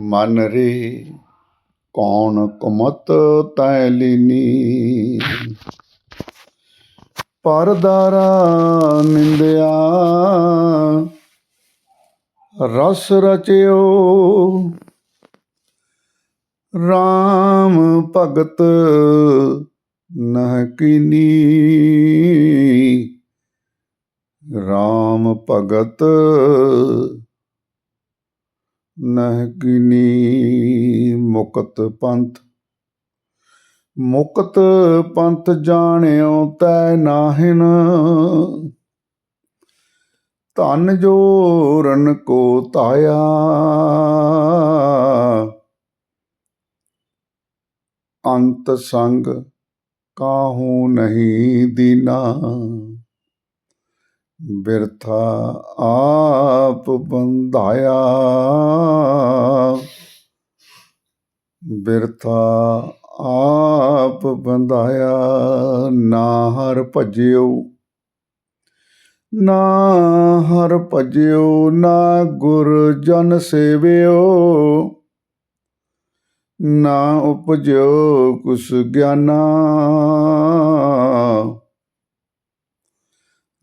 ਮਨ ਰੇ ਕੌਣ ਕੁਮਤ ਤੈ ਲੀਨੀ। ਪਰਦਾਰਾ ਨਿੰਦਿਆ, ਰਸ ਰਚਿਓ। RAM ਭਗਤ ਨਹ ਕੀਨੀ। RAM ਭਗਤ ਨਹ ਮੁਕਤ ਪੰਥ। ਮੁਕਤ ਪੰਥ ਜਾਣਿਓ ਤੈ ਨਾਹਿਨ। ਧਨ ਜੋਰਨ ਕੋ ਧਾਇਆ। ਅੰਤ ਸੰਗ ਕਾਹੂ ਨਹੀਂ ਦੀਨਾ। ਬਿਰਥਾ ਆਪ ਬੰਧਾਇਆ। ਬਿਰਥਾ ਆਪ ਬੰਧਾਇਆ, ਨਾ ਹਰ ਭਜਿਓ, ਨਾ ਹਰ ਭਜਿਓ, ਨਾ ਗੁਰ ਜਨ ਸੇਵਿਓ, ਨਾ ਉਪਜਿਓ ਕੁਸ ਗਿਆਨਾ।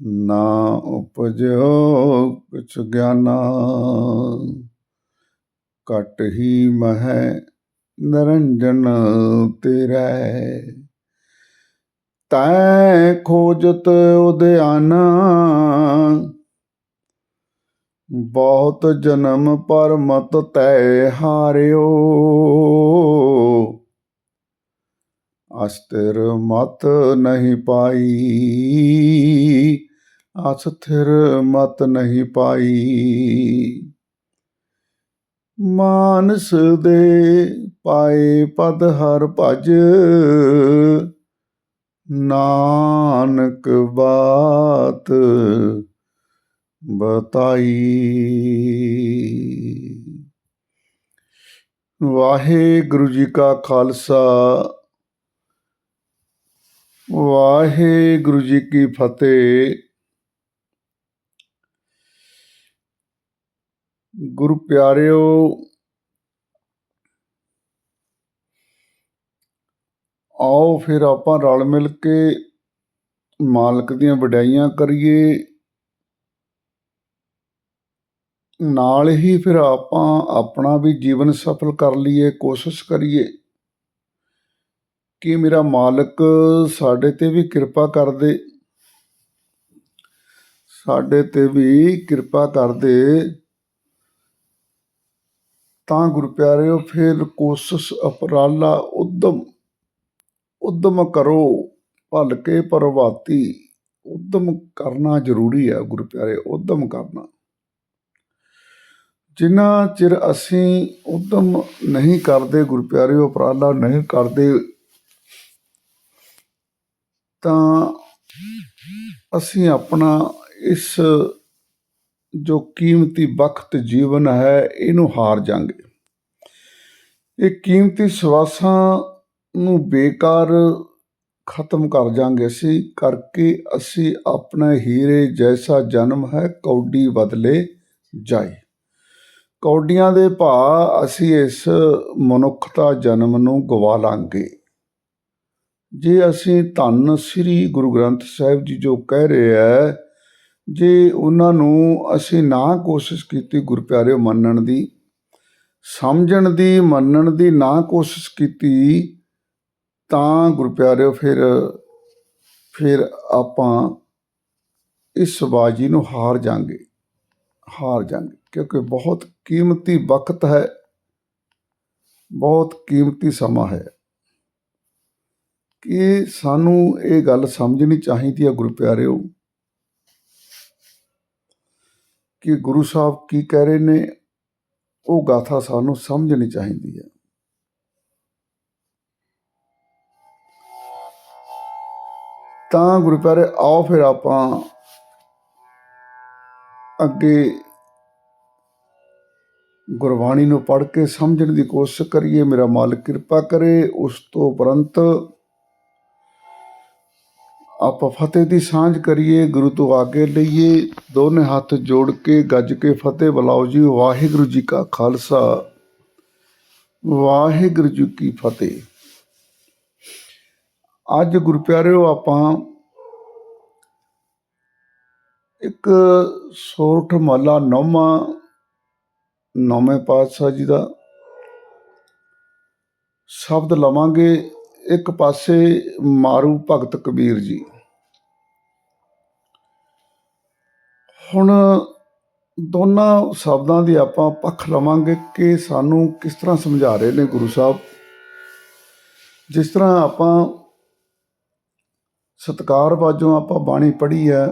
ਨਾ ਉਪਜਿਓ ਕੁਛ ਗਿਆਨਾ। ਘਟ ਹੀ ਮਹਿ ਨਰੰਜਨ ਤੇਰੈ। ਤੈ ਖੋਜਤ ਉਦਿਆਨਾ ਬਹੁਤ ਜਨਮ ਪਰ ਮਤ ਤੈ ਹਾਰਿਓ। ਅਸਥਿਰ ਮਤ ਨਹੀਂ ਪਾਈ। ਅਸਥਿਰ ਮਤ ਨਹੀਂ ਪਾਈ। ਮਾਨਸ ਦੇ ਪਾਏ ਪਦ ਹਰ ਭਜ। ਨਾਨਕ ਬਾਤ ਬਤਾਈ। ਵਾਹਿਗੁਰੂ ਜੀ ਕਾ ਖਾਲਸਾ। ਵਾਹਿਗੁਰੂ ਜੀ ਕੀ ਫਤਿਹ। ਗੁਰੂ ਪਿਆਰਿਓ, ਆਓ ਫਿਰ ਆਪਾਂ ਰਲ ਮਿਲ ਕੇ ਮਾਲਕ ਦੀਆਂ ਵਡਿਆਈਆਂ ਕਰੀਏ। ਨਾਲ ਹੀ ਫਿਰ ਆਪਾਂ ਆਪਣਾ ਵੀ ਜੀਵਨ ਸਫਲ ਕਰ ਲਈਏ, ਕੋਸ਼ਿਸ਼ ਕਰੀਏ। ਕਿ ਮੇਰਾ ਮਾਲਕ ਸਾਡੇ ਤੇ ਵੀ ਕਿਰਪਾ ਕਰ ਦੇ ਸਾਡੇ ਤੇ ਵੀ ਕਿਰਪਾ ਕਰ ਦੇ ਤਾਂ ਗੁਰੂ ਪਿਆਰਿਓ, ਫਿਰ ਕੋਸ਼ਿਸ਼ ਅਪਰਾਲਾ ਉਦਮ ਉਦਮ ਕਰੋ ਭਲਕੇ ਪ੍ਰਭਾਤੀ। ਉਦਮ ਕਰਨਾ ਜ਼ਰੂਰੀ ਹੈ ਗੁਰੂ ਪਿਆਰੇ ਉਦਮ ਕਰਨਾ। ਜਿੰਨਾ ਚਿਰ ਅਸੀਂ ਉਦਮ ਨਹੀਂ ਕਰਦੇ ਗੁਰੂ ਪਿਆਰਿਓ ਉਪਰਾਲਾ ਨਹੀਂ ਕਰਦੇ ਤਾਂ ਅਸੀਂ ਆਪਣਾ ਇਸ ਜੋ ਕੀਮਤੀ ਵਕਤ ਜੀਵਨ ਹੈ, ਇਹਨੂੰ ਹਾਰ ਜਾਂਗੇ। ਇਹ ਕੀਮਤੀ ਸਵਾਸਾਂ ਨੂੰ ਬੇਕਾਰ ਖਤਮ ਕਰ ਜਾਂਗੇ ਅਸੀਂ, ਕਰਕੇ ਅਸੀਂ ਆਪਣਾ ਹੀਰੇ ਜੈਸਾ ਜਨਮ ਹੈ, ਕੌਡੀ ਬਦਲੇ ਜਾਏ ਕੌਡੀਆਂ ਦੇ ਭਾ ਅਸੀਂ ਇਸ ਮਨੁੱਖਤਾ ਜਨਮ ਨੂੰ ਗਵਾ ਲਾਂਗੇ। ਜੇ ਅਸੀਂ ਧੰਨ ਸ੍ਰੀ ਗੁਰੂ ਗ੍ਰੰਥ ਸਾਹਿਬ ਜੀ ਜੋ ਕਹਿ ਰਹੇ ਹੈ ਜੇ ਉਹਨਾਂ ਨੂੰ ਅਸੀਂ ਨਾ ਕੋਸ਼ਿਸ਼ ਕੀਤੀ ਗੁਰ ਮੰਨਣ ਦੀ, ਸਮਝਣ ਦੀ, ਮੰਨਣ ਦੀ ਨਾ ਕੋਸ਼ਿਸ਼ ਕੀਤੀ, ਤਾਂ ਗੁਰਪਿਆਰਿਓ ਫਿਰ ਫਿਰ ਆਪਾਂ ਇਸ ਬਾਜੀ ਨੂੰ ਹਾਰ ਜਾਾਂਗੇ ਹਾਰ ਜਾਾਂਗੇ। ਕਿਉਂਕਿ ਬਹੁਤ ਕੀਮਤੀ ਵਕਤ ਹੈ, ਬਹੁਤ ਕੀਮਤੀ ਸਮਾਂ ਹੈ। ਕਿ ਸਾਨੂੰ ਇਹ ਗੱਲ ਸਮਝਣੀ ਚਾਹੀਦੀ ਹੈ ਗੁਰੂ ਪਿਆਰਿਓ, ਕਿ ਗੁਰੂ ਸਾਹਿਬ ਕੀ ਕਹਿ ਰਹੇ ਨੇ, ਉਹ ਗਾਥਾ ਸਾਨੂੰ ਸਮਝਣੀ ਚਾਹੀਦੀ ਹੈ ਤਾਂ ਗੁਰੂ ਪਿਆਰੇ, ਆਓ ਫਿਰ ਆਪਾਂ ਅੱਗੇ ਗੁਰਬਾਣੀ ਨੂੰ ਪੜ੍ਹ ਕੇ ਸਮਝਣ ਦੀ ਕੋਸ਼ਿਸ਼ ਕਰੀਏ। ਮੇਰਾ ਮਾਲਕ ਕਿਰਪਾ ਕਰੇ, ਉਸ ਤੋਂ ਉਪਰੰਤ ਆਪਾਂ ਫਤਿਹ ਦੀ ਸਾਂਝ ਕਰੀਏ, ਗੁਰੂ ਤੋਂ ਆਗੇ ਲਈਏ। ਦੋਨੇ ਹੱਥ ਜੋੜ ਕੇ ਗੱਜ ਕੇ ਫਤਿਹ, ਬੁਲਾਓ ਜੀ ਵਾਹਿਗੁਰੂ ਜੀ ਕਾ ਖਾਲਸਾ। ਵਾਹਿਗੁਰੂ ਜੀ ਕੀ ਫਤਿਹ। ਅੱਜ ਗੁਰੂ ਪਿਆਰਿਓ ਆਪਾਂ ਇੱਕ ਸੋਰਠ ਮਹੱਲਾ ਨੌਵਾਂ, ਨੌਵੇਂ ਪਾਤਸ਼ਾਹ ਜੀ ਦਾ ਸ਼ਬਦ ਲਵਾਂਗੇ। ਇੱਕ ਪਾਸੇ ਮਾਰੂ ਭਗਤ ਕਬੀਰ ਜੀ। ਹੁਣ ਦੋਨਾਂ ਸ਼ਬਦਾਂ ਦੀ ਆਪਾਂ ਪੱਖ ਲਵਾਂਗੇ ਕਿ ਸਾਨੂੰ ਕਿਸ ਤਰ੍ਹਾਂ ਸਮਝਾ ਰਹੇ ਨੇ ਗੁਰੂ ਸਾਹਿਬ। ਜਿਸ ਤਰ੍ਹਾਂ ਆਪਾਂ ਸਤਕਾਰ ਵਾਜੋਂ ਆਪਾਂ ਬਾਣੀ ਪੜ੍ਹੀ ਹੈ,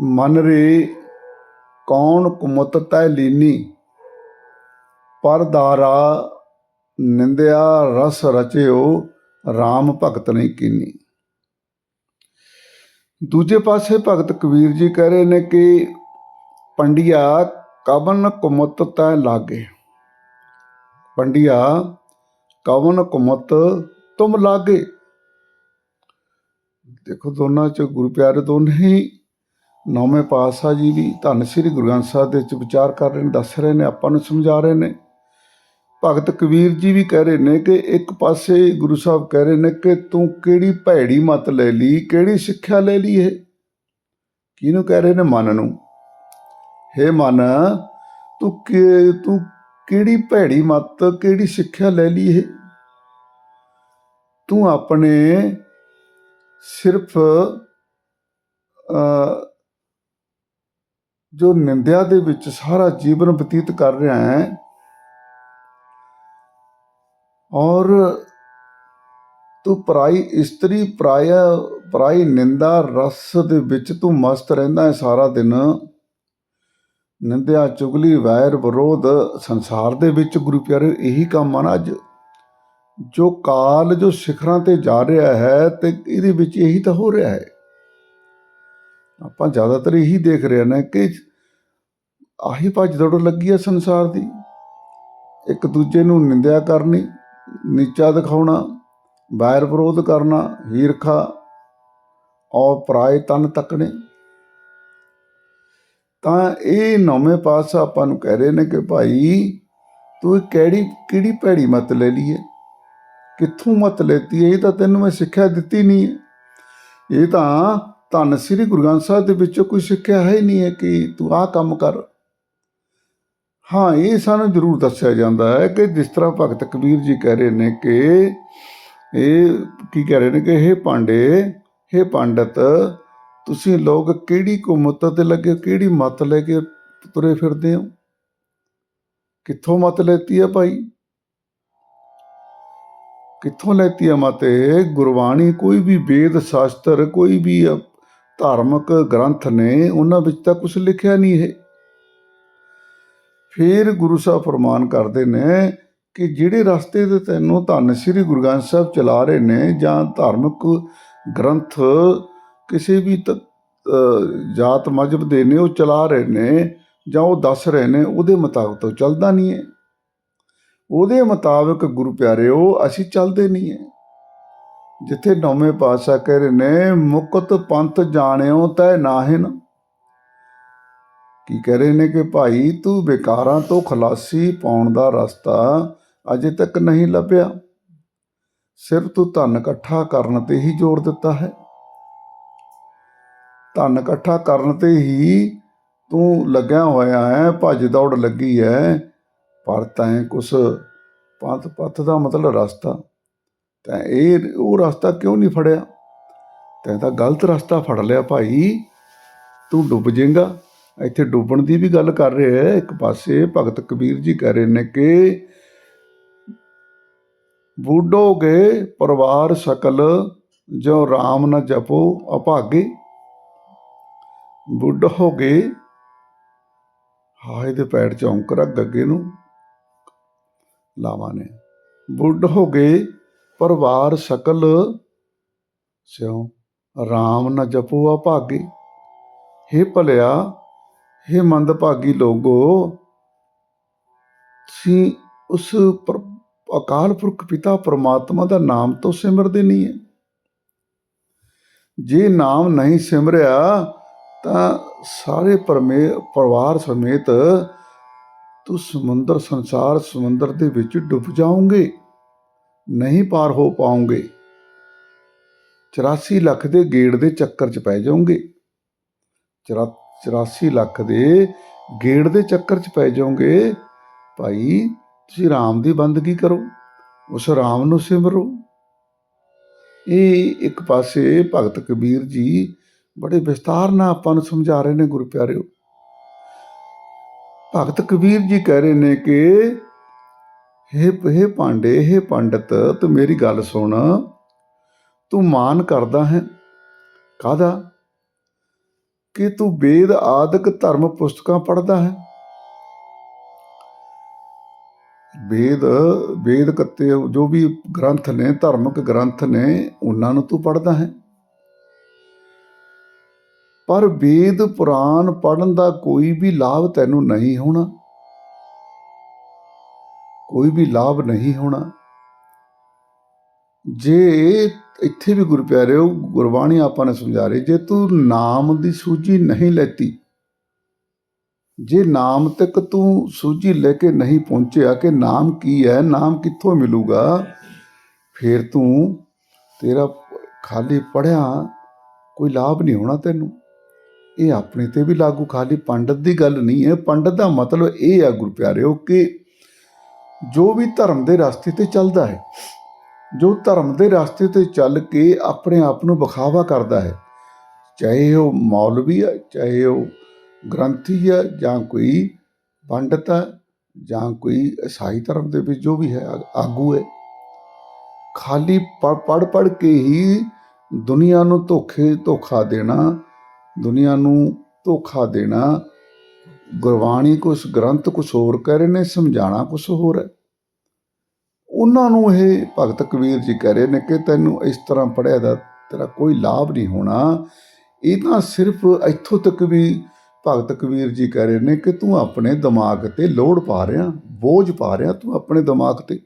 ਮਨ ਰੇ ਕੌਣ ਕੁਮਤ ਤੈ ਲੀਨੀ ਪਰਦਾਰਾ ਨਿੰਦਿਆ ਰਸ ਰਚਿਓ RAM ਭਗਤ ਨੇ ਕੀਨੀ। ਦੂਜੇ ਪਾਸੇ ਭਗਤ ਕਬੀਰ ਜੀ ਕਹਿ ਰਹੇ ਨੇ ਕਿ, ਪੰਡਿਆ, ਕਵਨ ਕੁਮਤ ਤੈ ਲਾਗੇ? ਪੰਡਿਆ, ਕਵਨ ਕੁਮਤ ਤੁਮ ਲਾਗੇ? ਦੇਖੋ ਦੋਨਾਂ ਚ ਗੁਰੂ ਪਿਆਰੇ ਦੋਨੇ ਹੀ ਨੌਵੇਂ ਪਾਤਸ਼ਾਹ ਜੀ ਵੀ ਧੰਨ ਸ੍ਰੀ ਗੁਰੂ ਗ੍ਰੰਥ ਸਾਹਿਬ ਦੇ ਵਿੱਚ ਵਿਚਾਰ ਕਰ ਰਹੇ ਨੇ, ਦੱਸ ਰਹੇ ਨੇ, ਆਪਾਂ ਨੂੰ ਸਮਝਾ ਰਹੇ ਨੇ। ਭਗਤ ਕਬੀਰ ਜੀ ਵੀ ਕਹਿ ਰਹੇ ਨੇ ਕਿ ਇੱਕ ਪਾਸੇ ਗੁਰੂ ਸਾਹਿਬ ਕਹਿ ਰਹੇ ਨੇ ਕਿ ਤੂੰ ਕਿਹੜੀ ਭੈੜੀ ਮਤ ਲੈ ਲਈ ਕਿਹੜੀ ਸਿੱਖਿਆ ਲੈ ਲਈ ਇਹ? ਕਿਹਨੂੰ ਕਹਿ ਰਹੇ ਨੇ? ਮਨ ਨੂੰ। ਹੇ ਮਨ ਤੂੰ ਕਿ ਤੂੰ ਕਿਹੜੀ ਭੈੜੀ ਮਤ ਕਿਹੜੀ ਸਿੱਖਿਆ ਲੈ ਲਈ ਇਹ? ਤੂੰ ਆਪਣੇ ਸਿਰਫ ਅ, ਜੋ ਨਿੰਦਿਆ ਦੇ ਵਿੱਚ ਸਾਰਾ ਜੀਵਨ ਬਤੀਤ ਕਰ ਰਿਹਾ ਹੈ ਔਰ ਤੂੰ ਪਰਾਈ ਇਸਤਰੀ ਪਰਾਇਆ, ਪਰਾਈ ਨਿੰਦਾ ਰਸ ਦੇ ਵਿੱਚ ਤੂੰ ਮਸਤ ਰਹਿੰਦਾ ਹੈ ਸਾਰਾ ਦਿਨ। ਨਿੰਦਿਆ ਚੁਗਲੀ ਵੈਰ ਵਿਰੋਧ ਸੰਸਾਰ ਦੇ ਵਿੱਚ ਗੁਰੂ ਪਿਆਰੇ, ਇਹੀ ਕੰਮ ਆ ਨਾ ਅੱਜ। ਜੋ ਕਾਲ, ਜੋ ਸਿਖਰਾਂ ਤੇ ਜਾ ਰਿਹਾ ਹੈ ਤੇ ਇਹਦੇ ਵਿੱਚ ਇਹੀ ਤਾਂ ਹੋ ਰਿਹਾ ਹੈ। ਆਪਾਂ ਜ਼ਿਆਦਾਤਰ ਇਹੀ ਦੇਖ ਰਹੇ ਨੇ ਕਿ ਆਹੀ ਭੱਜ ਦੌੜ ਲੱਗੀ ਹੈ ਸੰਸਾਰ ਦੀ। ਇੱਕ ਦੂਜੇ ਨੂੰ ਨਿੰਦਿਆ ਕਰਨੀ ਨੀਚਾ ਦਿਖਾਉਣਾ ਵੈਰ ਵਿਰੋਧ ਕਰਨਾ, ਹੀਰਖਾ, ਔਰ ਪਰਾਏ ਤਨ ਤੱਕਣੇ। ਤਾਂ ਇਹ ਨੌਵੇਂ ਪਾਤਸ਼ਾਹ ਆਪਾਂ ਨੂੰ ਕਹਿ ਰਹੇ ਨੇ ਕਿ ਭਾਈ, ਤੂੰ ਕਿਹੜੀ ਕਿਹੜੀ ਭੈੜੀ ਮਤ ਲੈ ਲਈ ਹੈ ਕਿੱਥੋਂ ਮਤ ਲੈਤੀ ਹੈ ਇਹ ਤਾਂ ਤੈਨੂੰ ਮੈਂ ਸਿੱਖਿਆ ਦਿੱਤੀ ਨਹੀਂ ਹੈ ਇਹ ਤਾਂ ਧੰਨ ਸ੍ਰੀ ਗੁਰੂ ਗ੍ਰੰਥ ਸਾਹਿਬ ਦੇ ਵਿੱਚੋਂ ਕੋਈ ਸਿੱਖਿਆ ਹੈ ਹੀ ਨਹੀਂ ਹੈ ਕਿ ਤੂੰ ਆਹ ਕੰਮ ਕਰ। ਹਾਂ, ਇਹ ਸਾਨੂੰ ਜ਼ਰੂਰ ਦੱਸਿਆ ਜਾਂਦਾ ਹੈ ਕਿ ਜਿਸ ਤਰ੍ਹਾਂ ਭਗਤ ਕਬੀਰ ਜੀ ਕਹਿ ਰਹੇ ਨੇ ਕਿ ਇਹ ਕੀ ਕਹਿ ਰਹੇ ਨੇ ਕਿ ਇਹ ਪਾਂਡੇ ਇਹ ਪੰਡਤ, ਤੁਸੀਂ ਲੋਕ ਕਿਹੜੀ ਕੁਮਤ ਤੇ ਲੱਗੇ ਕਿਹੜੀ ਮਤ ਲੈ ਕੇ ਤੁਰੇ ਫਿਰਦੇ ਹੋ? ਕਿੱਥੋਂ ਮਤ ਲੈਤੀ ਆ ਭਾਈ? ਕਿੱਥੋਂ ਲੈਤੀ ਆ ਮਤ ਇਹ? ਗੁਰਬਾਣੀ ਕੋਈ ਵੀ ਵੇਦ ਸ਼ਾਸਤਰ, ਕੋਈ ਵੀ ਧਾਰਮਿਕ ਗ੍ਰੰਥ ਨੇ, ਉਹਨਾਂ ਵਿੱਚ ਤਾਂ ਕੁਝ ਲਿਖਿਆ ਨਹੀਂ ਹੈ ਫਿਰ ਗੁਰੂ ਸਾਹਿਬ ਫਰਮਾਨ ਕਰਦੇ ਨੇ ਕਿ ਜਿਹੜੇ ਰਸਤੇ ਤੇ ਤੈਨੂੰ ਧੰਨ ਸ੍ਰੀ ਗੁਰੂ ਗ੍ਰੰਥ ਸਾਹਿਬ ਚਲਾ ਰਹੇ ਨੇ ਜਾਂ ਧਾਰਮਿਕ ਗ੍ਰੰਥ ਕਿਸੇ ਵੀ ਤ- ਜਾਤ ਮਜਬ ਦੇ ਨੇ, ਉਹ ਚਲਾ ਰਹੇ ਨੇ ਜਾਂ ਉਹ ਦੱਸ ਰਹੇ ਨੇ, ਉਹਦੇ ਮੁਤਾਬਕ ਤਾਂ ਚੱਲਦਾ ਨਹੀਂ ਹੈ। ਉਹਦੇ ਮੁਤਾਬਕ ਗੁਰੂ ਪਿਆਰਿਓ, ਅਸੀਂ ਚੱਲਦੇ ਨਹੀਂ ਹੈ। ਜਿੱਥੇ ਨੌਵੇਂ ਪਾਤਸ਼ਾਹ ਕਹਿ ਰਹੇ ਨੇ, ਮੁਕਤ ਪੰਥ ਜਾਣਿਓ ਤੈ ਨਾਹਿਨ। ਕੀ ਕਹਿ ਰਹੇ ਨੇ ਕਿ ਭਾਈ ਤੂੰ ਵਿਕਾਰਾਂ ਤੋਂ ਖਲਾਸੀ ਪਾਉਣ ਦਾ ਰਸਤਾ ਅਜੇ ਤੱਕ ਨਹੀਂ ਲੱਭਿਆ। ਸਿਰਫ ਤੂੰ ਧਨ ਇਕੱਠਾ ਕਰਨ ਤੇ ਹੀ ਜ਼ੋਰ ਦਿੱਤਾ ਹੈ। ਧਨ ਇਕੱਠਾ ਕਰਨ ਤੇ ਹੀ ਤੂੰ ਲੱਗਿਆ ਹੋਇਆ ਹੈ, ਭੱਜ ਦੌੜ ਲੱਗੀ ਹੈ, ਪਰ ਤੈਂ ਕੁਛ ਪੰਥ ਪੱਥ ਦਾ ਮਤਲਬ ਰਸਤਾ। ਤੈਂ ਇਹ, ਉਹ ਰਸਤਾ ਕਿਉਂ ਨਹੀਂ ਫੜਿਆ? ਤੈਂ ਤਾਂ ਗਲਤ ਰਸਤਾ ਫੜ ਲਿਆ ਭਾਈ। ਤੂੰ ਡੁੱਬ ਜਾਏਗਾ ਇੱਥੇ ਡੁੱਬਣ ਦੀ ਵੀ ਗੱਲ ਕਰ ਰਿਹਾ ਹੈ। ਇੱਕ ਪਾਸੇ ਭਗਤ ਕਬੀਰ ਜੀ ਕਹਿ ਰਹੇ ਨੇ ਕਿ ਬੂਡੋਗੇ ਪਰਿਵਾਰ ਸਕਲ, ਜੋ RAM ਨ ਜਪੋ ਅਭਾਗੇ। ਬੁੱਢ ਹੋ ਗਏ ਹਾਏ ਦੇ ਪੈਰ ਚ ਔਂਕਰਾ ਗੱਗੇ ਨੂੰ ਲਾਵਾਂ ਨੇ। ਬੁੱਢ ਹੋ ਗਏ ਪਰਿਵਾਰ ਸਕਲ, ਸਿਉ RAM ਨ ਜਪੋ ਅਭਾਗੇ। ਹੇ ਭਲਿਆ ਹੇ ਮੰਦਭਾਗੀ ਲੋਗੋ, ਤੁਸੀਂ ਉਸ ਪਰ- ਅਕਾਲ ਪੁਰਖ ਪਿਤਾ ਪਰਮਾਤਮਾ ਦਾ ਨਾਮ ਤੋਂ ਸਿਮਰਦੇ ਨਹੀਂ ਹੈ। ਜੇ ਨਾਮ ਨਹੀਂ ਸਿਮਰਿਆ, ਤਾਂ ਸਾਰੇ ਪਰਮੇ, ਪਰਿਵਾਰ ਸਮੇਤ ਤੂੰ ਸਮੁੰਦਰ, ਸੰਸਾਰ ਸਮੁੰਦਰ ਦੇ ਵਿੱਚ ਡੁੱਬ ਜਾਓਗੇ, ਨਹੀਂ ਪਾਰ ਹੋ ਪਾਓਗੇ। 84 ਲੱਖ ਦੇ ਗੇੜ ਦੇ ਚੱਕਰ 'ਚ ਪੈ ਜਾਓਗੇ। 84 ਲੱਖ ਦੇ ਗੇੜ ਦੇ ਚੱਕਰ 'ਚ ਪੈ ਜਾਓਗੇ। ਭਾਈ, ਤੁਸੀਂ ਰਾਮ ਦੀ ਬੰਦਗੀ ਕਰੋ, ਉਸ ਰਾਮ ਨੂੰ ਸਿਮਰੋ। ਇਹ ਇੱਕ ਪਾਸੇ ਭਗਤ ਕਬੀਰ ਜੀ ਬੜੇ ਵਿਸਤਾਰ ਨਾਲ ਆਪਾਂ ਨੂੰ ਸਮਝਾ ਰਹੇ ਨੇ ਗੁਰੂ ਪਿਆਰਿਓ ਭਗਤ ਕਬੀਰ ਜੀ ਕਹਿ ਰਹੇ ਨੇ ਕਿ, ਹੇ ਹੇ ਪਾਂਡੇ, ਹੇ ਪੰਡਤ, ਤੂੰ ਮੇਰੀ ਗੱਲ ਸੁਣ। ਤੂੰ ਮਾਨ ਕਰਦਾ ਹੈ। ਕਾਦਾ ਕਿ ਤੂੰ ਵੇਦ ਆਦਿਕ ਧਰਮ ਪੁਸਤਕਾਂ ਪੜ੍ਹਦਾ ਹੈ? ਵੇਦ ਵੇਦ ਕੱਤੇ ਜੋ ਵੀ ਗ੍ਰੰਥ ਨੇ, ਧਾਰਮਿਕ ਗ੍ਰੰਥ ਨੇ, ਉਹਨਾਂ ਨੂੰ ਤੂੰ ਪੜ੍ਹਦਾ ਹੈ। ਪਰ ਵੇਦ ਪੁਰਾਣ ਪੜਨ ਦਾ ਕੋਈ ਵੀ ਲਾਭ ਤੈਨੂੰ ਨਹੀਂ ਹੋਣਾ। ਕੋਈ ਵੀ ਲਾਭ ਨਹੀਂ ਹੋਣਾ। ਜੇ ਇੱਥੇ ਵੀ ਗੁਰੂ ਪਿਆਰਿਓ ਗੁਰਬਾਣੀ ਆਪਾਂ ਨੇ ਸਮਝਾ ਰਹੀ, ਜੇ ਤੂੰ ਨਾਮ ਦੀ ਸੂਝੀ ਨਹੀਂ ਲੈਤੀ, ਜੇ ਨਾਮ ਤੱਕ ਤੂੰ ਸੂਝੀ ਲੈ ਕੇ ਨਹੀਂ ਪਹੁੰਚਿਆ ਕਿ ਨਾਮ ਕੀ ਹੈ, ਨਾਮ ਕਿੱਥੋਂ ਮਿਲੂਗਾ, ਫਿਰ ਤੂੰ ਤੇਰਾ ਖਾਲੀ ਪੜਿਆ ਕੋਈ ਲਾਭ ਨਹੀਂ ਹੋਣਾ ਤੈਨੂੰ। ਇਹ ਆਪਣੇ ਤੇ ਵੀ ਲਾਗੂ ਖਾਲੀ, ਪੰਡਤ ਦੀ ਗੱਲ ਨਹੀਂ ਹੈ। ਪੰਡਤ ਦਾ ਮਤਲਬ ਇਹ ਆ ਗੁਰੂ ਪਿਆਰਿਓ ਕਿ ਜੋ ਵੀ ਧਰਮ ਦੇ ਰਸਤੇ ਤੇ ਚੱਲਦਾ ਹੈ ਜੋ ਧਰਮ ਦੇ ਰਸਤੇ ਤੇ ਚੱਲ ਕੇ ਆਪਣੇ ਆਪ ਨੂੰ ਵਿਖਾਵਾ ਕਰਦਾ ਹੈ। ਚਾਹੇ ਉਹ ਮੌਲਵੀ ਹੈ ਚਾਹੇ ਉਹ ਗ੍ਰੰਥੀ ਹੈ ਜਾਂ ਕੋਈ ਪੰਡਤ ਹੈ ਜਾਂ ਕੋਈ ਈਸਾਈ ਧਰਮ ਦੇ ਵਿੱਚ ਜੋ ਵੀ ਹੈ ਆਗੂ ਹੈ। ਖਾਲੀ ਪੜ ਪੜ ਕੇ ਹੀ ਦੁਨੀਆ ਨੂੰ ਧੋਖੇ, ਧੋਖਾ ਦੇਣਾ, ਦੁਨੀਆ ਨੂੰ ਧੋਖਾ ਦੇਣਾ, ਗੁਰਬਾਣੀ ਕੁਛ ਗ੍ਰੰਥ ਕੁਛ ਹੋਰ ਕਹਿ ਰਹੇ ਨੇ ਸਮਝਾਣਾ ਕੁਛ ਹੋਰ ਹੈ। ਉਹਨਾਂ ਨੂੰ ਇਹ ਭਗਤ ਕਬੀਰ ਜੀ ਕਹਿ ਰਹੇ ਨੇ ਕਿ ਤੈਨੂੰ ਇਸ ਤਰ੍ਹਾਂ ਪੜਿਆ ਦਾ ਤੇਰਾ ਕੋਈ ਲਾਭ ਨਹੀਂ ਹੋਣਾ। ਇਹ ਤਾਂ ਸਿਰਫ ਇੱਥੋਂ ਤੱਕ ਵੀ ਭਗਤ ਕਬੀਰ ਜੀ ਕਹਿ ਰਹੇ ਨੇ ਕਿ ਤੂੰ ਆਪਣੇ ਦਿਮਾਗ ਤੇ ਲੋਡ ਪਾ ਰਿਹਾ, ਬੋਝ ਪਾ ਰਿਹਾ, ਤੂੰ ਆਪਣੇ ਦਿਮਾਗ ਤੇ।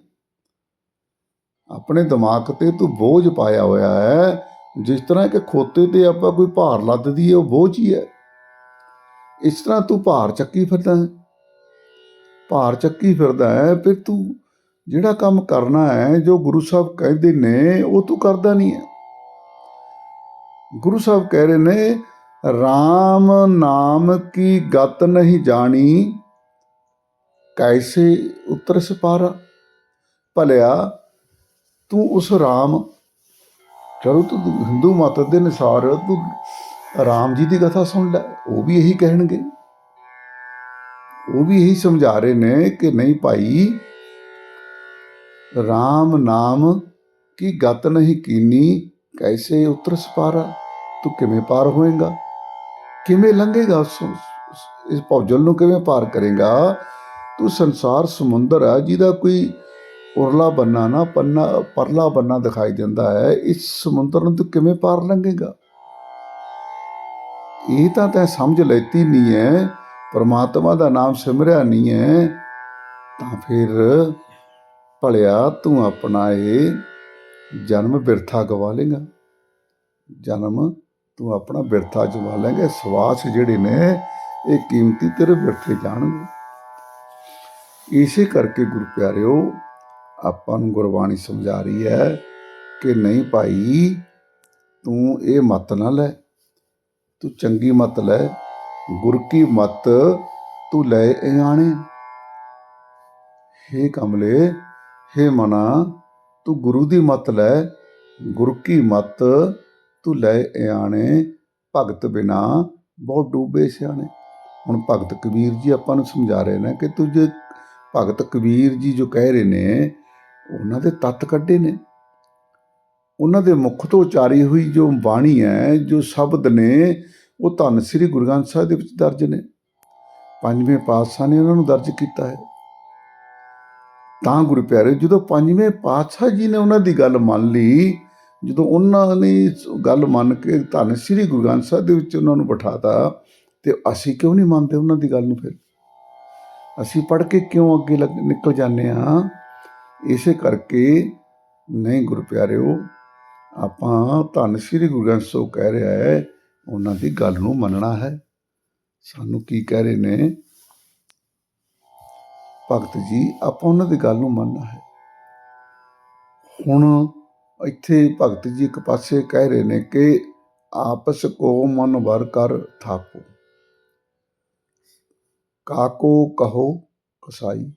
ਆਪਣੇ ਦਿਮਾਗ ਤੇ ਤੂੰ ਬੋਝ ਪਾਇਆ ਹੋਇਆ ਹੈ। ਜਿਸ ਤਰ੍ਹਾਂ ਕਿ ਖੋਤੇ ਤੇ ਆਪਾਂ ਕੋਈ ਭਾਰ ਲੱਦਦੀ ਹੈ, ਉਹ ਬੋਝ ਹੀ ਹੈ। ਇਸ ਤਰ੍ਹਾਂ ਤੂੰ ਭਾਰ ਚੱਕੀ ਫਿਰਦਾ ਹੈ। ਭਾਰ ਚੱਕੀ ਫਿਰਦਾ ਹੈ, ਫਿਰ ਤੂੰ ਜਿਹੜਾ ਕੰਮ ਕਰਨਾ ਹੈ, ਜੋ ਗੁਰੂ ਸਾਹਿਬ ਕਹਿੰਦੇ ਨੇ, ਉਹ ਤੂੰ ਕਰਦਾ ਨਹੀਂ ਹੈ। ਗੁਰੂ ਸਾਹਿਬ ਕਹਿ ਰਹੇ ਨੇ RAM ਨਾਮ ਕੀ ਗਤ ਨਹੀਂ ਜਾਣੀ, ਕੈਸੇ ਉਤਰ ਸਪਾਰਾ? ਭਲਿਆ, ਤੂੰ ਉਸ RAM ਚਲੋ ਤੂੰ ਹਿੰਦੂ ਮਤ ਦੇ ਅਨੁਸਾਰ ਤੂੰ ਰਾਮ ਜੀ ਦੀ ਕਥਾ ਸੁਣ ਲੈ, ਉਹ ਵੀ ਇਹੀ ਕਹਿਣਗੇ। ਉਹ ਵੀ ਇਹੀ ਸਮਝਾ ਰਹੇ ਨੇ ਕਿ ਨਹੀਂ ਭਾਈ RAM ਨਾਮ ਕੀ ਗਤ ਨਹੀਂ ਕੀਨੀ, ਕੈਸੇ ਉਤਰ ਸਪਾਰਾ? ਤੂੰ ਕਿਵੇਂ ਪਾਰ ਹੋਏਗਾ? ਕਿਵੇਂ ਲੰਘੇਗਾ ਉਸ ਇਸ ਭੌਜਲ ਨੂੰ ਕਿਵੇਂ ਪਾਰ ਕਰੇਗਾ? ਤੂੰ ਸੰਸਾਰ ਸਮੁੰਦਰ ਹੈ, ਜਿਹਦਾ ਕੋਈ ਉਰਲਾ ਬੰਨਾ ਨਾ, ਪੰਨਾ, ਪਰਲਾ ਬੰਨਾ ਦਿਖਾਈ ਦਿੰਦਾ ਹੈ। ਇਸ ਸਮੁੰਦਰ ਨੂੰ ਤੂੰ ਕਿਵੇਂ ਪਾਰ ਲੰਘੇਗਾ? ਇਹ ਤਾਂ ਤੈਂ ਸਮਝ ਲੈਤੀ ਨਹੀਂ ਹੈ ਪਰਮਾਤਮਾ ਦਾ ਨਾਮ ਸਿਮਰਿਆ ਨਹੀਂ ਹੈ ਤਾਂ ਫਿਰ ਭਲਿਆ ਤੂੰ ਆਪਣਾ ਇਹ ਜਨਮ ਬਿਰਥਾ ਗਵਾ ਲੇਗਾ। ਜਨਮ ਤੂੰ ਆਪਣਾ ਬਿਰਥਾ ਗਵਾ ਲੇਗਾ। ਸਵਾਸ ਜਿਹੜੇ ਨੇ, ਇਹ ਕੀਮਤੀ ਤੇਰੇ ਬਿਰਥੇ ਜਾਣਗੇ। ਇਸੇ ਕਰਕੇ ਗੁਰੂ ਪਿਆਰਿਓ, ਆਪਾਂ ਨੂੰ ਗੁਰਬਾਣੀ ਸਮਝਾ ਰਹੀ ਹੈ ਕਿ ਨਹੀਂ ਭਾਈ, ਤੂੰ ਇਹ ਮਤ ਨਾ ਲੈ। ਤੂੰ ਚੰਗੀ ਮਤ ਲੈ। ਗੁਰ ਕੀ ਮਤ ਤੂੰ ਲੈ ਆਣੇ। ਹੇ ਕਮਲੇ ਹੇ ਮਨਾ, ਤੂੰ ਗੁਰੂ ਦੀ ਮਤ ਲੈ, ਗੁਰ ਕੀ ਮਤ ਤੂੰ ਲੈ ਆਣੇ ਭਗਤ ਬਿਨਾ ਬਹੁਤ ਡੂਬੇ ਸਿਆਣੇ। ਹੁਣ ਭਗਤ ਕਬੀਰ ਜੀ ਆਪਾਂ ਨੂੰ ਸਮਝਾ ਰਹੇ ਨੇ ਕਿ ਤੂੰ ਜੇ ਭਗਤ ਕਬੀਰ ਜੀ ਜੋ ਕਹਿ ਰਹੇ ਨੇ, ਉਹਨਾਂ ਦੇ ਤੱਤ ਕੱਢੇ ਨੇ। ਉਹਨਾਂ ਦੇ ਮੁਖ ਤੋਂ ਉਚਾਰੀ ਹੋਈ ਜੋ ਬਾਣੀ ਹੈ, ਜੋ ਸ਼ਬਦ ਨੇ, ਉਹ ਧੰਨ ਸ੍ਰੀ ਗੁਰੂ ਗ੍ਰੰਥ ਸਾਹਿਬ ਦੇ ਵਿੱਚ ਦਰਜ ਨੇ। ਪੰਜਵੇਂ ਪਾਤਸ਼ਾਹ ਨੇ ਉਹਨਾਂ ਨੂੰ ਦਰਜ ਕੀਤਾ ਹੈ। ਤਾਂ ਗੁਰੂ ਪਿਆਰੇ, ਜਦੋਂ ਪੰਜਵੇਂ ਪਾਤਸ਼ਾਹ ਜੀ ਨੇ ਉਹਨਾਂ ਦੀ ਗੱਲ ਮੰਨ ਲਈ, ਜਦੋਂ ਉਹਨਾਂ ਨੇ ਗੱਲ ਮੰਨ ਕੇ ਧੰਨ ਸ੍ਰੀ ਗੁਰੂ ਗ੍ਰੰਥ ਸਾਹਿਬ ਦੇ ਵਿੱਚ ਉਹਨਾਂ ਨੂੰ ਬਿਠਾਤਾ, ਤੇ ਅਸੀਂ ਕਿਉਂ ਨਹੀਂ ਮੰਨਦੇ ਉਹਨਾਂ ਦੀ ਗੱਲ ਨੂੰ ਫਿਰ? ਅਸੀਂ ਪੜ੍ਹ ਕੇ ਕਿਉਂ ਅੱਗੇ ਲੱਗ- ਨਿਕਲ ਜਾਂਦੇ ਹਾਂ? ਇਸੇ ਕਰਕੇ ਨਹੀਂ ਗੁਰੂ ਪਿਆਰਿਓ, ਆਪਾਂ ਧੰਨ ਸ੍ਰੀ ਗੁਰੂ ਗ੍ਰੰਥ ਸਾਹਿਬ ਕਹਿ ਰਿਹਾ ਹੈ, ਉਹਨਾਂ ਦੀ ਗੱਲ ਨੂੰ ਮੰਨਣਾ ਹੈ। ਸਾਨੂੰ ਕੀ ਕਹਿ ਰਹੇ ਨੇ? ਭਗਤ ਜੀ, ਆਪਾਂ ਉਹਨਾਂ ਦੀ ਗੱਲ ਨੂੰ ਮੰਨਣਾ ਹੈ। ਹੁਣ ਇੱਥੇ ਭਗਤ ਜੀ ਇੱਕ ਪਾਸੇ ਕਹਿ ਰਹੇ ਨੇ ਕਿ ਆਪਸ ਕੋ ਮਨ ਵਰ ਕਰ ਥਾਪੋ। ਕਾਕੋ ਕਹੋ ਕਸਾਈ।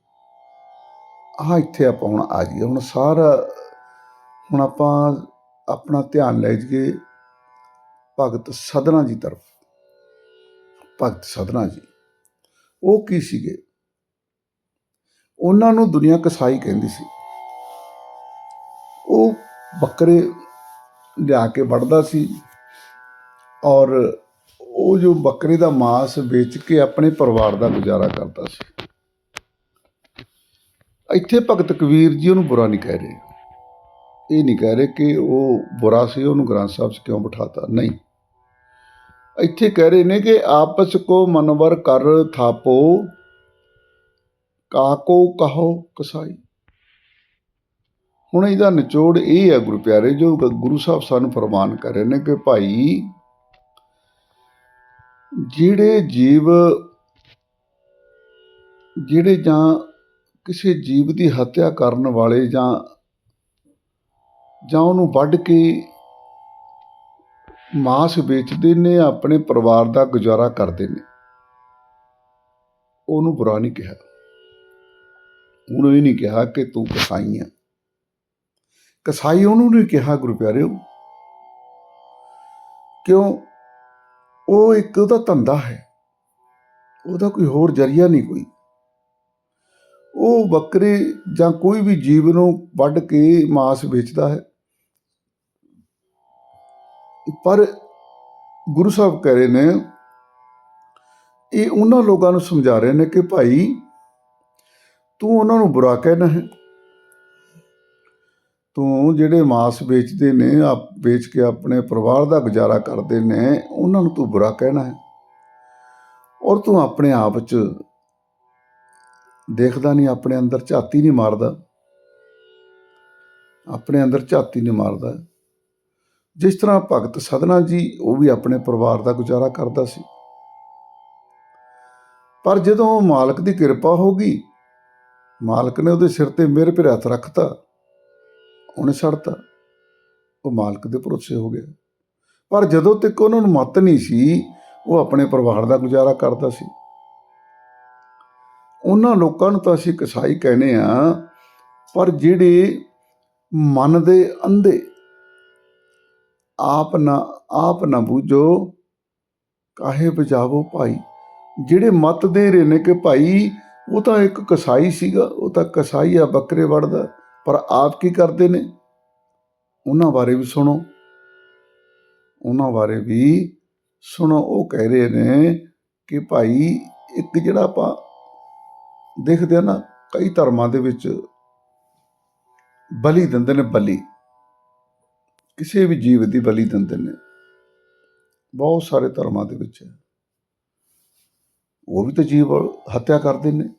ਆ ਇੱਥੇ ਆਪਾਂ ਹੁਣ ਆ ਜਾਈਏ। ਹੁਣ ਸਾਰਾ ਹੁਣ ਆਪਾਂ ਆਪਣਾ ਧਿਆਨ ਲੈ ਜਾਈਏ ਭਗਤ ਸਦਨਾ ਜੀ ਤਰਫ। ਭਗਤ ਸਦਨਾ ਜੀ, ਉਹ ਕੀ ਸੀਗੇ? ਉਹਨਾਂ ਨੂੰ ਦੁਨੀਆ ਕਸਾਈ ਕਹਿੰਦੀ ਸੀ। ਉਹ ਬੱਕਰੇ ਲਿਆ ਕੇ ਵੜਦਾ ਸੀ ਔਰ ਉਹ ਜੋ ਬੱਕਰੇ ਦਾ ਮਾਸ ਵੇਚ ਕੇ ਆਪਣੇ ਪਰਿਵਾਰ ਦਾ ਗੁਜ਼ਾਰਾ ਕਰਦਾ ਸੀ। ਇੱਥੇ ਭਗਤ ਕਬੀਰ ਜੀ ਉਹਨੂੰ ਬੁਰਾ ਨਹੀਂ ਕਹਿ ਰਹੇ। ਇਹ ਨਹੀਂ ਕਹਿ ਰਹੇ ਕਿ ਉਹ ਬੁਰਾ ਸੀ, ਉਹਨੂੰ ਗ੍ਰੰਥ ਸਾਹਿਬ 'ਚ ਕਿਉਂ ਬਿਠਾਤਾ? ਨਹੀਂ। ਇੱਥੇ ਕਹਿ ਰਹੇ ਨੇ ਕਿ ਆਪਸ ਕੋ ਮਨਵਰ ਕਰ ਥਾਪੋ ਕਾਕੋ ਕਹੋ ਕਸਾਈ। ਹੁਣ ਇਹਦਾ ਨਿਚੋੜ ਇਹ ਹੈ ਗੁਰੂ ਪਿਆਰੇ, ਜੋ ਗੁਰੂ ਸਾਹਿਬ ਸਾਨੂੰ ਫਰਮਾਨ ਕਰ ਰਹੇ ਨੇ ਕਿ ਭਾਈ ਜਿਹੜੇ ਜੀਵ, ਜਿਹੜੇ ਜਾਂ ਕਿਸੇ ਜੀਵ ਦੀ ਹੱਤਿਆ ਕਰਨ ਵਾਲੇ ਜਾਂ ਜਾਂ ਉਹਨੂੰ ਵੱਢ ਕੇ ਮਾਸ ਵੇਚਦੇ ਨੇ, ਆਪਣੇ ਪਰਿਵਾਰ ਦਾ ਗੁਜ਼ਾਰਾ ਕਰਦੇ ਨੇ, ਉਹਨੂੰ ਬੁਰਾ ਨਹੀਂ ਕਿਹਾ। ਉਹਨੂੰ ਇਹ ਨਹੀਂ ਕਿਹਾ ਕਿ ਤੂੰ ਕਸਾਈ ਆ। ਕਸਾਈ ਉਹਨੂੰ ਨਹੀਂ ਕਿਹਾ, ਗੁਰੂ ਪਿਆਰਿਓ। ਕਿਉਂ? ਉਹ ਇੱਕ ਉਹਦਾ ਧੰਦਾ ਹੈ। ਉਹਦਾ ਕੋਈ ਹੋਰ ਜਰੀਆ ਨਹੀਂ ਕੋਈ। ਉਹ ਬੱਕਰੇ ਜਾਂ ਕੋਈ ਵੀ ਜੀਵ ਨੂੰ ਵੱਢ ਕੇ ਮਾਸ ਵੇਚਦਾ ਹੈ। ਪਰ ਗੁਰੂ ਸਾਹਿਬ ਕਹਿ ਰਹੇ ਨੇ, ਇਹ ਉਹਨਾਂ ਲੋਕਾਂ ਨੂੰ ਸਮਝਾ ਰਹੇ ਨੇ ਕਿ ਭਾਈ ਤੂੰ ਉਹਨਾਂ ਨੂੰ ਬੁਰਾ ਕਹਿਣਾ ਹੈ। ਤੂੰ ਜਿਹੜੇ ਮਾਸ ਵੇਚਦੇ ਨੇ, ਆਪ ਵੇਚ ਕੇ ਆਪਣੇ ਪਰਿਵਾਰ ਦਾ ਗੁਜ਼ਾਰਾ ਕਰਦੇ ਨੇ, ਉਹਨਾਂ ਨੂੰ ਤੂੰ ਬੁਰਾ ਕਹਿਣਾ ਹੈ। ਔਰ ਤੂੰ ਆਪਣੇ ਆਪ 'ਚ ਦੇਖਦਾ ਨਹੀਂ, ਆਪਣੇ ਅੰਦਰ ਝਾਤੀ ਨਹੀਂ ਮਾਰਦਾ। ਆਪਣੇ ਅੰਦਰ ਝਾਤੀ ਨਹੀਂ ਮਾਰਦਾ। ਜਿਸ ਤਰ੍ਹਾਂ ਭਗਤ ਸਦਨਾ ਜੀ, ਉਹ ਵੀ ਆਪਣੇ ਪਰਿਵਾਰ ਦਾ ਗੁਜ਼ਾਰਾ ਕਰਦਾ ਸੀ। ਪਰ ਜਦੋਂ ਮਾਲਕ ਦੀ ਕਿਰਪਾ ਹੋ ਗਈ ਮਾਲਕ ਨੇ ਉਹਦੇ ਸਿਰ ਤੇ ਮਿਹਰ ਭਰਿਆ ਹੱਥ ਰੱਖਤਾ, ਉਹਨੇ ਛੱਡਤਾ। ਉਹ ਮਾਲਕ ਦੇ ਭਰੋਸੇ ਹੋ ਗਿਆ। ਪਰ ਜਦੋਂ ਤੱਕ ਉਹਨਾਂ ਨੂੰ ਮਤ ਨਹੀਂ ਸੀ, ਉਹ ਆਪਣੇ ਪਰਿਵਾਰ ਦਾ ਗੁਜ਼ਾਰਾ ਕਰਦਾ ਸੀ। ਉਹਨਾਂ ਲੋਕਾਂ ਨੂੰ ਤਾਂ ਅਸੀਂ ਕਸਾਈ ਕਹਿੰਦੇ ਆ ਪਰ ਜਿਹੜੇ ਮਨ ਦੇ ਅੰਧੇ, ਆਪ ਨਾ ਆਪ ਨਾ ਬੂਝੋ, ਕਾਹੇ ਬਜਾਵੋ ਭਾਈ? ਜਿਹੜੇ ਮਤ ਦੇ ਰਹੇ ਨੇ ਕਿ ਭਾਈ ਉਹ ਤਾਂ ਇੱਕ ਕਸਾਈ ਸੀਗਾ, ਉਹ ਤਾਂ ਕਸਾਈ ਆ, ਬੱਕਰੇ ਵੜਦਾ, ਪਰ ਆਪ ਕੀ ਕਰਦੇ ਨੇ? ਉਹਨਾਂ ਬਾਰੇ ਵੀ ਸੁਣੋ। ਉਹਨਾਂ ਬਾਰੇ ਵੀ ਸੁਣੋ। ਉਹ ਕਹਿ ਰਹੇ ਨੇ ਕਿ ਭਾਈ, ਇੱਕ ਜਿਹੜਾ ਆਪਾਂ ਦੇਖਦੇ ਆ ਨਾ, ਕਈ ਧਰਮਾਂ ਦੇ ਵਿੱਚ ਬਲੀ ਦਿੰਦੇ ਨੇ ਬਲੀ। ਕਿਸੇ ਵੀ ਜੀਵ ਦੀ ਬਲੀ ਦਿੰਦੇ ਨੇ। ਬਹੁਤ ਸਾਰੇ ਧਰਮਾਂ ਦੇ ਵਿੱਚ। ਹੈ ਉਹ ਵੀ ਤਾਂ ਜੀਵ ਹੱਤਿਆ ਕਰਦੇ ਨੇ।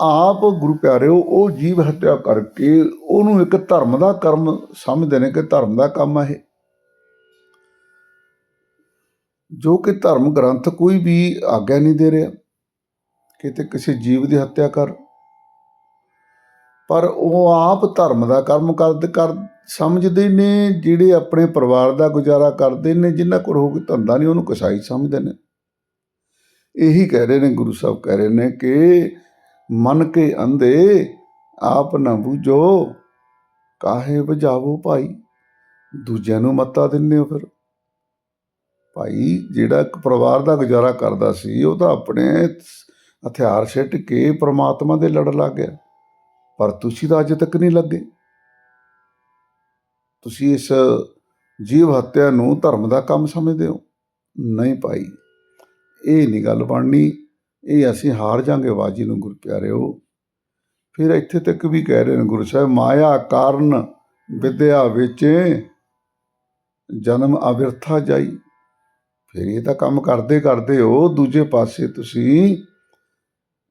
ਆਪ ਗੁਰੂ ਪਿਆਰਿਓ, ਉਹ ਜੀਵ ਹੱਤਿਆ ਕਰਕੇ ਉਹਨੂੰ ਇੱਕ ਧਰਮ ਦਾ ਕਰਮ ਸਮਝਦੇ ਨੇ ਕਿ ਧਰਮ ਦਾ ਕੰਮ ਹੈ ਇਹ। ਜੋ ਕਿ ਧਰਮ ਗ੍ਰੰਥ ਕੋਈ ਵੀ ਆਗਿਆ ਨਹੀਂ ਦੇ ਰਿਹਾ ਕਿ ਤੇ ਕਿਸੇ ਜੀਵ ਦੀ ਹੱਤਿਆ ਕਰ। ਪਰ ਉਹ ਆਪ ਧਰਮ ਦਾ ਕਰਮ ਕਰਦੇ ਕਰ ਸਮਝਦੇ ਨੇ, ਜਿਹੜੇ ਆਪਣੇ ਪਰਿਵਾਰ ਦਾ ਗੁਜ਼ਾਰਾ ਕਰਦੇ ਨੇ ਜਿਨ੍ਹਾਂ ਕੋਲ ਹੋ ਕੇ ਧੰਦਾ ਨਹੀਂ, ਉਹਨੂੰ ਕਸਾਈ ਸਮਝਦੇ ਨੇ। ਇਹੀ ਕਹਿ ਰਹੇ ਨੇ, ਗੁਰੂ ਸਾਹਿਬ ਕਹਿ ਰਹੇ ਨੇ ਕਿ ਮਨ ਕੇ ਅੰਧੇ ਆਪ ਨਾ ਬੂਝੋ, ਕਾਹੇ ਬੁਝਾਵੋ ਭਾਈ? ਦੂਜਿਆਂ ਨੂੰ ਮੱਤਾ ਦਿੰਦੇ ਹੋ ਫਿਰ। ਭਾਈ, ਜਿਹੜਾ ਇੱਕ ਪਰਿਵਾਰ ਦਾ ਗੁਜ਼ਾਰਾ ਕਰਦਾ ਸੀ, ਉਹ ਤਾਂ ਆਪਣੇ ਹਥਿਆਰ ਛੱਡ ਕੇ ਪ੍ਰਮਾਤਮਾ ਦੇ ਲੜ ਲੱਗ ਗਿਆ। ਪਰ ਤੁਸੀਂ ਤਾਂ ਅਜੇ ਤੱਕ ਨਹੀਂ ਲੱਗੇ। ਤੁਸੀਂ ਇਸ ਜੀਵ ਹੱਤਿਆ ਨੂੰ ਧਰਮ ਦਾ ਕੰਮ ਸਮਝਦੇ ਹੋ। ਨਹੀਂ ਭਾਈ ਇਹ ਨਹੀਂ ਗੱਲ ਬਣਨੀ, ਇਹ ਅਸੀਂ ਹਾਰ ਜਾਾਂਗੇ ਬਾਜੀ ਨੂੰ ਗੁਰ ਪਿਆਰਿਓ। ਫਿਰ ਇੱਥੇ ਤੱਕ ਵੀ ਕਹਿ ਰਹੇ ਨੇ ਗੁਰੂ ਸਾਹਿਬ, ਮਾਇਆ ਕਾਰਨ ਵਿਦਿਆ ਵਿੱਚ ਜਨਮ ਅਵਿਰਥਾ ਜਾਈ। ਫਿਰ ਇਹ ਤਾਂ ਕੰਮ ਕਰਦੇ ਕਰਦੇ ਹੋ, ਦੂਜੇ ਪਾਸੇ ਤੁਸੀਂ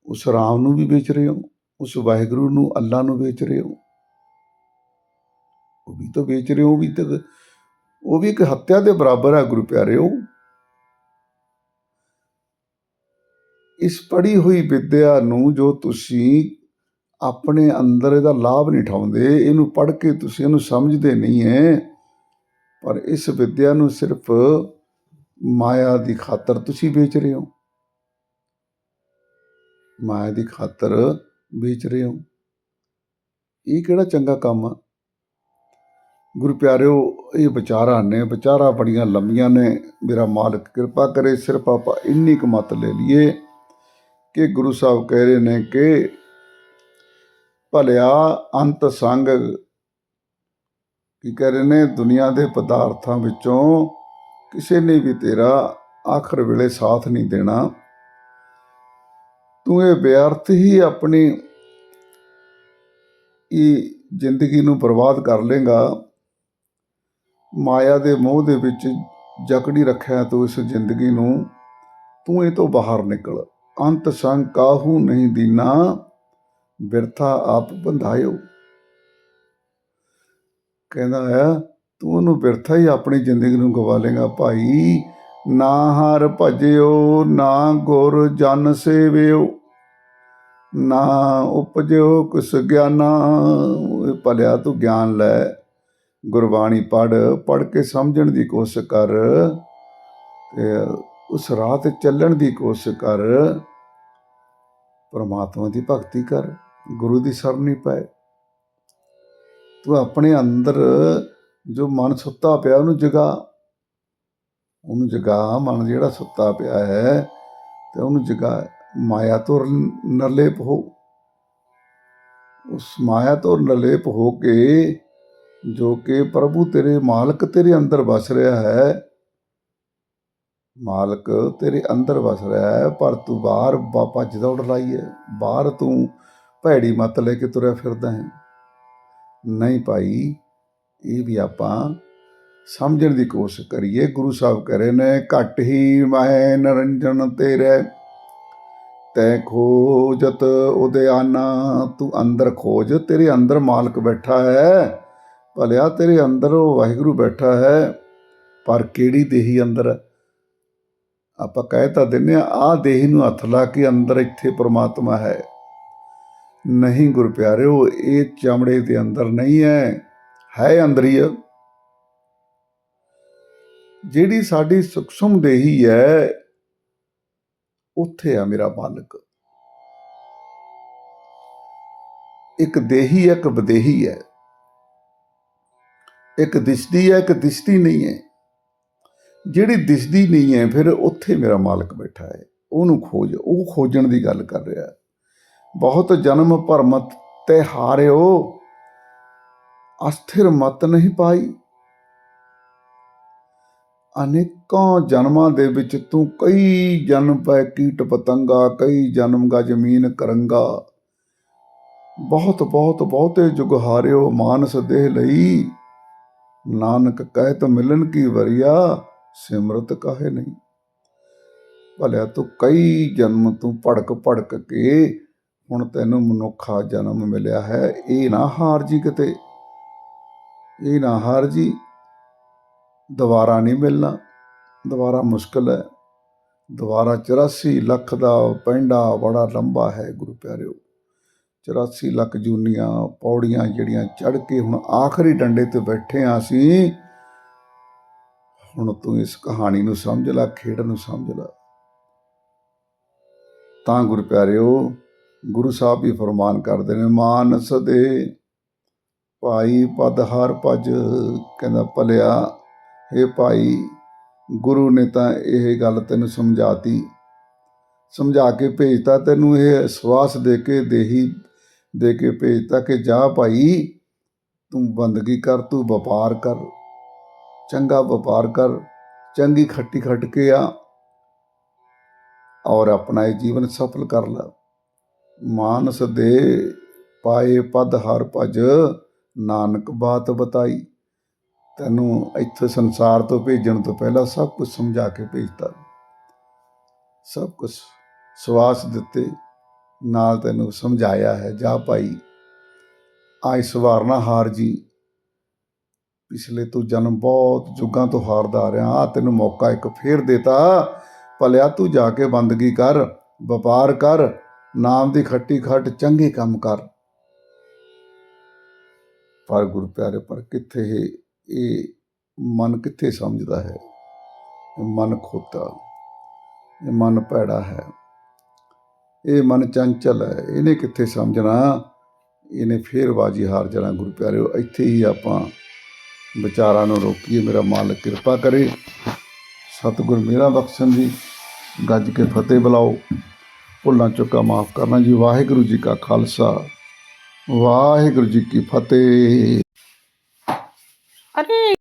ਉਸ ਰਾਮ ਨੂੰ ਵੀ ਵੇਚ ਰਹੇ ਹੋ, ਉਸ ਵਾਹਿਗੁਰੂ ਨੂੰ, ਅੱਲਾ ਨੂੰ ਵੇਚ ਰਹੇ ਹੋ। ਉਹ ਵੀ ਤਾਂ ਵੇਚ ਰਹੇ ਹੋ, ਉਹ ਵੀ ਤਾਂ, ਉਹ ਵੀ ਇੱਕ ਹੱਤਿਆ ਦੇ ਬਰਾਬਰ ਹੈ ਗੁਰੂ ਪਿਆਰਿਓ। ਇਸ ਪੜ੍ਹੀ ਹੋਈ ਵਿੱਦਿਆ ਨੂੰ ਜੋ ਤੁਸੀਂ ਆਪਣੇ ਅੰਦਰ ਇਹਦਾ ਲਾਭ ਨਹੀਂ ਠਾਉਂਦੇ ਇਹਨੂੰ ਪੜ੍ਹ ਕੇ ਤੁਸੀਂ ਇਹਨੂੰ ਸਮਝਦੇ ਨਹੀਂ ਹੈ ਪਰ ਇਸ ਵਿੱਦਿਆ ਨੂੰ ਸਿਰਫ ਮਾਇਆ ਦੀ ਖਾਤਰ ਤੁਸੀਂ ਵੇਚ ਰਹੇ ਹੋ। ਮਾਇਆ ਦੀ ਖਾਤਰ ਵੇਚ ਰਹੇ ਹੋ। ਇਹ ਕਿਹੜਾ ਚੰਗਾ ਕੰਮ ਆ? ਗੁਰੂ ਪਿਆਰਿਓ, ਇਹ ਵਿਚਾਰਾਂ ਨੇ, ਵਿਚਾਰਾਂ ਬੜੀਆਂ ਲੰਮੀਆਂ ਨੇ। ਮੇਰਾ ਮਾਲਕ ਕਿਰਪਾ ਕਰੇ, ਸਿਰਫ ਆਪਾਂ ਇੰਨੀ ਕੁ ਮਤ ਲੈ ਲਈਏ। ਕਿ ਗੁਰੂ ਸਾਹਿਬ ਕਹਿ ਰਹੇ ਨੇ ਕਿ ਭਲਿਆ ਅੰਤ ਸੰਗ ਕੀ ਕਹਿ ਰਹੇ ਨੇ, ਦੁਨੀਆ ਦੇ ਪਦਾਰਥਾਂ ਵਿੱਚੋਂ ਕਿਸੇ ਨੇ ਵੀ ਤੇਰਾ ਆਖਰ ਵੇਲੇ ਸਾਥ ਨਹੀਂ ਦੇਣਾ। ਤੂੰ ਇਹ ਬੇਅਰਥ ਹੀ ਆਪਣੀ ਇਹ ਜ਼ਿੰਦਗੀ ਨੂੰ ਬਰਬਾਦ ਕਰ ਲੇਗਾ ਮਾਇਆ ਦੇ ਮੋਹ ਦੇ ਵਿੱਚ ਜਕੜੀ ਰੱਖਿਆ ਤੂੰ ਇਸ ਜ਼ਿੰਦਗੀ ਨੂੰ। ਤੂੰ ਇਹ ਤੋਂ ਬਾਹਰ ਨਿਕਲ। ਅੰਤ ਸੰਗ ਕਾਹੂ ਨਹੀਂ ਦੀਨਾ, ਬਿਰਥਾ ਆਪ ਬੰਧਾਇਓ। ਕਹਿੰਦਾ ਹੈ, ਤੂੰ ਉਹਨੂੰ ਬਿਰਥਾ ਹੀ ਆਪਣੀ ਜ਼ਿੰਦਗੀ ਨੂੰ ਗਵਾ ਲੇਗਾ ਭਾਈ। ਨਾ ਹਰ ਭਜਿਓ, ਨਾ ਗੁਰ ਜਨ ਸੇਵਿਓ। ਨਾ ਉਪਜਿਓ ਕਿਸ ਗਿਆਨਾ, ਭਲਿਆ ਤੂੰ ਗਿਆਨ ਲੈ। ਗੁਰਬਾਣੀ ਪੜ ਪੜ ਕੇ ਸਮਝਣ ਦੀ ਕੋਸ਼ਿਸ਼ ਕਰ ਤੇ ਉਸ ਰਾਹ ਤੇ ਚੱਲਣ ਦੀ ਕੋਸ਼ਿਸ਼ ਕਰ। ਪਰਮਾਤਮਾ ਦੀ ਭਗਤੀ ਕਰ, ਗੁਰੂ ਦੀ ਸਰਨੀ ਪਏ ਤੂੰ ਆਪਣੇ ਅੰਦਰ ਜੋ ਮਨ ਸੁੱਤਾ ਪਿਆ, ਉਹਨੂੰ ਜਗਾ। ਉਹਨੂੰ ਜਗਾ, ਮਨ ਜਿਹੜਾ ਸੁੱਤਾ ਪਿਆ ਹੈ, ਤੇ ਉਹਨੂੰ ਜਗਾ। ਮਾਇਆ ਤੋਂ ਨਰਲੇਪ ਹੋ। ਉਸ ਮਾਇਆ ਤੋਂ ਨਰਲੇਪ ਹੋ ਕੇ ਜੋ ਕਿ ਪ੍ਰਭੂ ਤੇਰੇ ਮਾਲਕ ਤੇਰੇ ਅੰਦਰ ਵਸ ਰਿਹਾ ਹੈ ਮਾਲਕ, ਤੇਰੇ ਅੰਦਰ ਵਸ ਰਿਹਾ ਹੈ ਪਰ ਤੂੰ ਬਾਹਰ ਬ- ਭੱਜ ਦੌੜ ਲਾਈ ਹੈ ਬਾਹਰ ਤੂੰ ਭੈੜੀ ਮਤ ਲੈ ਕੇ ਤੁਰਿਆ ਫਿਰਦਾ ਹੈ। ਨਹੀਂ ਭਾਈ, ਇਹ ਵੀ ਆਪਾਂ ਸਮਝਣ ਦੀ ਕੋਸ਼ਿਸ਼ ਕਰੀਏ। ਗੁਰੂ ਸਾਹਿਬ ਕਹ ਰਹੇ ਨੇ, ਘਟ ਹੀ ਮੈਂ ਨਰੰਜਨ ਤੇਰੇ। ਤੈ ਖੋਜਤ ਆਨਾ, ਤੂੰ ਅੰਦਰ ਖੋਜ। ਤੇਰੇ ਅੰਦਰ ਮਾਲਕ ਬੈਠਾ ਹੈ। ਭਲਿਆ ਤੇਰੇ ਅੰਦਰ ਉਹ ਵਾਹਿਗੁਰੂ ਬੈਠਾ ਹੈ। ਪਰ ਕਿਹੜੀ ਦੇਹੀ ਅੰਦਰ? ਆਪਾਂ ਕਹਿ ਤਾਂ ਦਿੰਨੇ ਆ ਆਹ ਦੇਹੀ ਨੂੰ ਹੱਥ ਲਾ ਕੇ ਅੰਦਰ ਇੱਥੇ ਪ੍ਰਮਾਤਮਾ ਹੈ। ਨਹੀਂ ਗੁਰ ਪਿਆਰਿਓ ਇਹ ਚਮੜੇ ਦੇ ਅੰਦਰ ਨਹੀਂ ਹੈ ਹੈ ਅੰਦਰ ਹੀ ਹੈ ਜਿਹੜੀ ਸਾਡੀ ਸੁਖਸਮ ਦੇਹੀ ਹੈ, ਉੱਥੇ ਆ ਮੇਰਾ ਮਾਲਕ। ਇੱਕ ਦੇਹੀ ਹੈ, ਇੱਕ ਬਦੇਹੀ ਹੈ। ਇੱਕ ਦਿਸਦੀ ਹੈ, ਇੱਕ ਦਿਸਦੀ ਨਹੀਂ ਹੈ। ਜਿਹੜੀ ਦਿਸਦੀ ਨਹੀਂ ਹੈ, ਫਿਰ ਉੱਥੇ ਮੇਰਾ ਮਾਲਕ ਬੈਠਾ ਹੈ। ਉਹਨੂੰ ਖੋਜ, ਉਹ ਖੋਜਣ ਦੀ ਗੱਲ ਕਰ ਰਿਹਾ ਬਹੁਤ ਜਨਮ ਭਰਮਤ ਤੇ ਹਾਰਿਓ, ਅਸਥਿਰ ਮਤ ਨਹੀਂ ਪਾਈ। ਅਨੇਕਾਂ ਜਨਮਾਂ ਦੇ ਵਿੱਚ ਤੂੰ ਕਈ ਜਨਮ ਪੈ ਕੀਟ ਪਤੰਗਾ, ਕਈ ਜਨਮ ਗਾ ਜ਼ਮੀਨ ਕਰੰਗਾ। ਬਹੁਤ ਬਹੁਤ, ਬਹੁਤੇ ਜੁਗ ਹਾਰਿਓ, ਮਾਨਸ ਦੇਹ ਲਈ। ਨਾਨਕ ਕਹਿਤ ਮਿਲਨ ਕੀ ਵਰਿਆ? ਸਿਮਰਤ ਕਾਹੇ ਨਹੀਂ? ਭਲਿਆ ਤੂੰ ਕਈ ਜਨਮ ਤੂੰ ਭੜਕ ਭੜਕ ਕੇ ਹੁਣ ਤੈਨੂੰ ਮਨੁੱਖਾ ਜਨਮ ਮਿਲਿਆ ਹੈ, ਇਹ ਨਾ ਹਾਰ ਜੀ ਕਿਤੇ। ਇਹ ਨਾ ਹਾਰ ਜੀ, ਦੁਬਾਰਾ ਨਹੀਂ ਮਿਲਣਾ, ਦੁਬਾਰਾ ਮੁਸ਼ਕਲ ਹੈ। ਦੁਬਾਰਾ 84 ਲੱਖ ਦਾ ਪੈਂਡਾ ਬੜਾ ਲੰਬਾ ਹੈ ਗੁਰੂ ਪਿਆਰਿਓ। 84 ਲੱਖ ਜੂਨੀਆਂ ਪੌੜੀਆਂ ਜਿਹੜੀਆਂ ਚੜ ਕੇ ਹੁਣ ਆਖਰੀ ਡੰਡੇ ਤੇ ਬੈਠੇ ਆ ਅਸੀਂ ਹੁਣ ਤੂੰ ਇਸ ਕਹਾਣੀ ਨੂੰ ਸਮਝ ਲੈ, ਖੇਡ ਨੂੰ ਸਮਝ ਲੈ। ਤਾਂ ਗੁਰ ਪਿਆਰਿਓ ਗੁਰੂ ਸਾਹਿਬ ਵੀ ਫਰਮਾਨ ਕਰਦੇ ਨੇ, ਮਾਨਸ ਦੇ ਭਾਈ ਪਦ ਹਰ ਭਜ, ਕਹਿੰਦਾ ਭਲਿਆ हे ਭਾਈ, ਗੁਰੂ ਨੇ ਤਾਂ ਇਹ ਗੱਲ ਤੈਨੂੰ ਸਮਝਾਤੀ। ਸਮਝਾ ਕੇ ਭੇਜਤਾ, ਤੈਨੂੰ ਇਹ ਸਵਾਸ ਦੇ ਕੇ, ਦੇਹੀ ਦੇ ਕੇ ਭੇਜਤਾ ਕਿ ਜਾ ਭਾਈ, ਤੂੰ ਬੰਦਗੀ ਕਰ, ਤੂੰ ਵਪਾਰ ਕਰ। ਚੰਗਾ ਵਪਾਰ ਕਰ, ਚੰਗੀ ਖੱਟੀ ਖੱਟ ਕੇ ਆ ਔਰ ਆਪਣਾ ਇਹ ਜੀਵਨ ਸਫਲ ਕਰ ਲੈ। ਮਾਨਸ ਦੇ ਪਾਏ ਪਦ ਹਰ ਭਜ, ਨਾਨਕ ਬਾਤ ਬਤਾਈ। ਤੈਨੂੰ ਇੱਥੇ ਸੰਸਾਰ ਤੋਂ ਭੇਜਣ ਤੋਂ ਪਹਿਲਾਂ ਸਭ ਕੁਝ ਸਮਝਾ ਕੇ ਭੇਜਤਾ। ਸਭ ਕੁਝ ਸਵਾਸ ਦਿੱਤੇ, ਨਾਲ ਤੈਨੂੰ ਸਮਝਾਇਆ ਹੈ, ਜਾ ਭਾਈ। ਆਈ ਸਵਾਰਨਾ ਹਾਰ ਜੀ ਪਿਛਲੇ ਤੂੰ ਜਨਮ ਬਹੁਤ ਜੁਗਾਂ ਤੋਂ ਹਾਰਦਾ ਆ ਰਿਹਾ ਆ ਤੈਨੂੰ ਮੌਕਾ ਇੱਕ ਫੇਰ ਦੇਤਾ। ਭਲਿਆ ਤੂੰ ਜਾ ਕੇ ਬੰਦਗੀ ਕਰ, ਵਪਾਰ ਕਰ, ਨਾਮ ਦੀ ਖੱਟੀ ਖੱਟ ਚੰਗੇ ਕੰਮ ਕਰ। ਪਰ ਗੁਰੂ ਪਿਆਰੇ, ਪਰ ਕਿੱਥੇ ਇਹ ਮਨ ਕਿੱਥੇ ਸਮਝਦਾ ਹੈ? ਮਨ ਖੋਤਾ, ਇਹ ਮਨ ਭੈੜਾ ਹੈ। ਇਹ ਮਨ ਚੰਚਲ ਹੈ, ਇਹਨੇ ਕਿੱਥੇ ਸਮਝਣਾ? ਇਹਨੇ ਫੇਰ ਬਾਜੀ ਹਾਰ ਜਾਣਾ, ਗੁਰੂ ਪਿਆਰਿਓ ਇੱਥੇ ਹੀ ਆਪਾਂ ਵਿਚਾਰਾਂ ਨੂੰ ਰੋਕੀਏ, ਮੇਰਾ ਮਾਲਕ ਕਿਰਪਾ ਕਰੇ। ਸਤਿਗੁਰ ਮੇਰਾ ਬਖਸ਼ਣ ਜੀ, ਗੱਜ ਕੇ ਫਤਿਹ ਬੁਲਾਓ। ਭੁੱਲਾਂ ਚੁੱਕਾ ਮਾਫ ਕਰਨਾ ਜੀ, ਵਾਹਿਗੁਰੂ ਜੀ ਕਾ ਖਾਲਸਾ, ਵਾਹਿਗੁਰੂ ਜੀ ਕੀ ਫਤਿਹ। ਅਰੇ